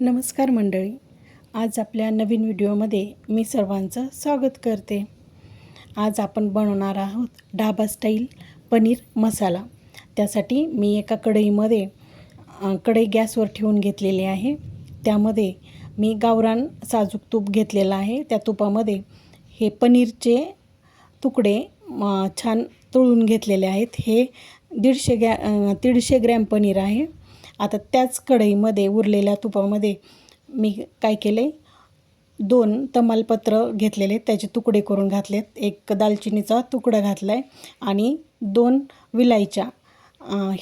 नमस्कार मंडळी. आज आपल्या नवीन व्हिडिओमध्ये मी सर्वांचं स्वागत करते. आज आपण बनवणार आहोत ढाबा स्टाईल पनीर मसाला. त्यासाठी मी एका कढईमध्ये कढई गॅसवर ठेवून घेतलेली आहे. त्यामध्ये मी गावरान साजूक तूप घेतलेलं आहे. त्या तुपामध्ये हे पनीरचे तुकडे छान तळून घेतलेले आहेत. हे दीडशे गॅ दीडशे ग्रॅम पनीर आहे. आता त्याच कढईमध्ये उरलेल्या तुपामध्ये मी काय केले? दोन तमालपत्र घेतलेले त्याचे तुकडे करून घातलेत. एक दालचिनीचा तुकडा घातला आहे आणि दोन विलायच्या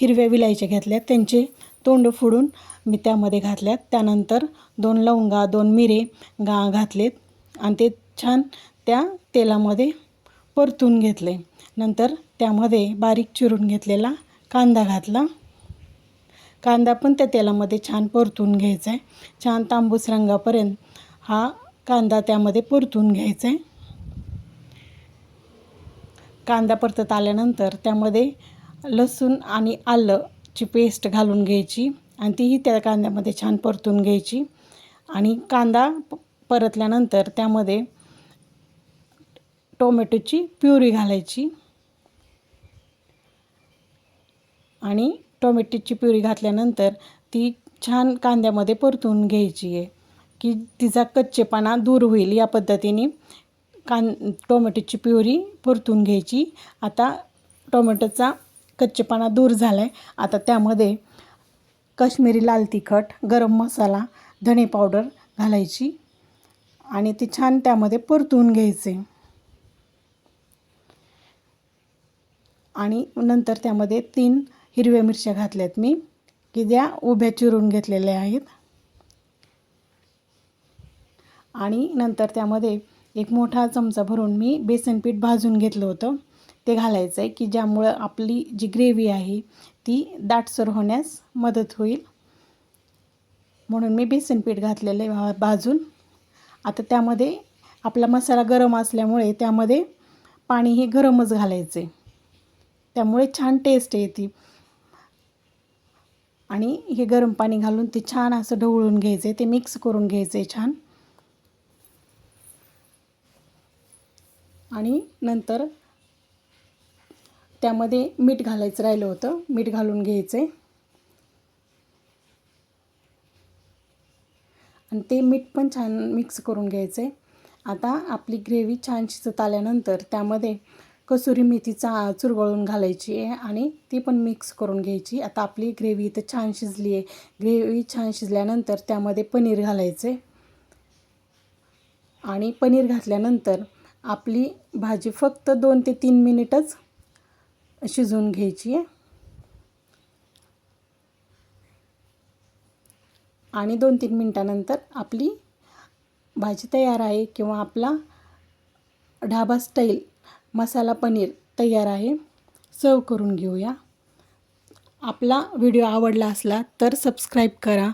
हिरव्या विलायच्या घेतल्या. त्यांचे तोंड फोडून मी त्यामध्ये घातल्यात. त्यानंतर दोन लवंगा दोन मिरे गा घातलेत आणि ते छान त्या तेलामध्ये परतून घेतले. नंतर त्यामध्ये बारीक चिरून घेतलेला कांदा घातला. कांदा पण त्या तेलामध्ये छान परतून घ्यायचा आहे छान तांबूस रंगापर्यंत हा कांदा त्यामध्ये परतून घ्यायचा आहे कांदा परतत आल्यानंतर त्यामध्ये लसूण आणि आलंची पेस्ट घालून घ्यायची आणि तीही त्या कांद्यामध्ये छान परतून घ्यायची. आणि कांदा प- परतल्यानंतर त्यामध्ये टोमॅटोची प्युरी घालायची. आणि टोमॅटोची प्युरी घातल्यानंतर ती छान कांद्यामध्ये परतून घ्यायची आहे. की तिचा कच्चेपणा दूर होईल या पद्धतीने कां टोमॅटोची प्युरी परतून घ्यायची. आता टोमॅटोचा कच्चेपणा दूर झाला आहे आता त्यामध्ये काश्मीरी लाल तिखट गरम मसाला धणे पावडर घालायची आणि ती छान त्यामध्ये परतून घ्यायचे. आणि नंतर त्यामध्ये तीन हिरव्या मिरच्या घातल्यात मी की ज्या उभ्या चिरून घेतलेल्या आहेत. आणि नंतर त्यामध्ये एक मोठा चमचा भरून मी बेसन पीठ भाजून घेतलं होतं. ते घालायचं आहे की ज्यामुळं आपली जी ग्रेव्ही आहे ती दाटसर होण्यास मदत होईल. म्हणून मी बेसन पीठ घातलेलं आहे भा- भाजून. आता त्यामध्ये आपला मसाला गरम असल्यामुळे त्यामध्ये पाणी हे गरमच घालायचं आहे त्यामुळे छान टेस्ट येते. आणि हे गरम पाणी घालून ते छान असं ढवळून घ्यायचं आहे ते मिक्स करून घ्यायचं आहे छान. आणि नंतर त्यामध्ये मीठ घालायचं राहिलं होतं मीठ घालून घ्यायचं. आहे आणि ते मीठ पण छान मिक्स करून घ्यायचं. आहे आता आपली ग्रेव्ही छान शिजत आल्यानंतर त्यामध्ये कसुरी मेथीचा चुरगळून घालायची आहे आणि ती पण मिक्स करून घ्यायची. आता आपली ग्रेव्ही इथं छान शिजली आहे. ग्रेव्ही छान शिजल्यानंतर त्यामध्ये पनीर घालायचं आहे. आणि पनीर घातल्यानंतर आपली भाजी फक्त दोन ते तीन मिनिटच शिजवून घ्यायची आहे. आणि दोन तीन मिनटानंतर आपली भाजी तयार आहे किंवा आपला ढाबा स्टाईल मसाला पनीर तयार आहे. सर्व करून घेऊया. आपला व्हिडिओ आवडला असला तर सबस्क्राईब करा.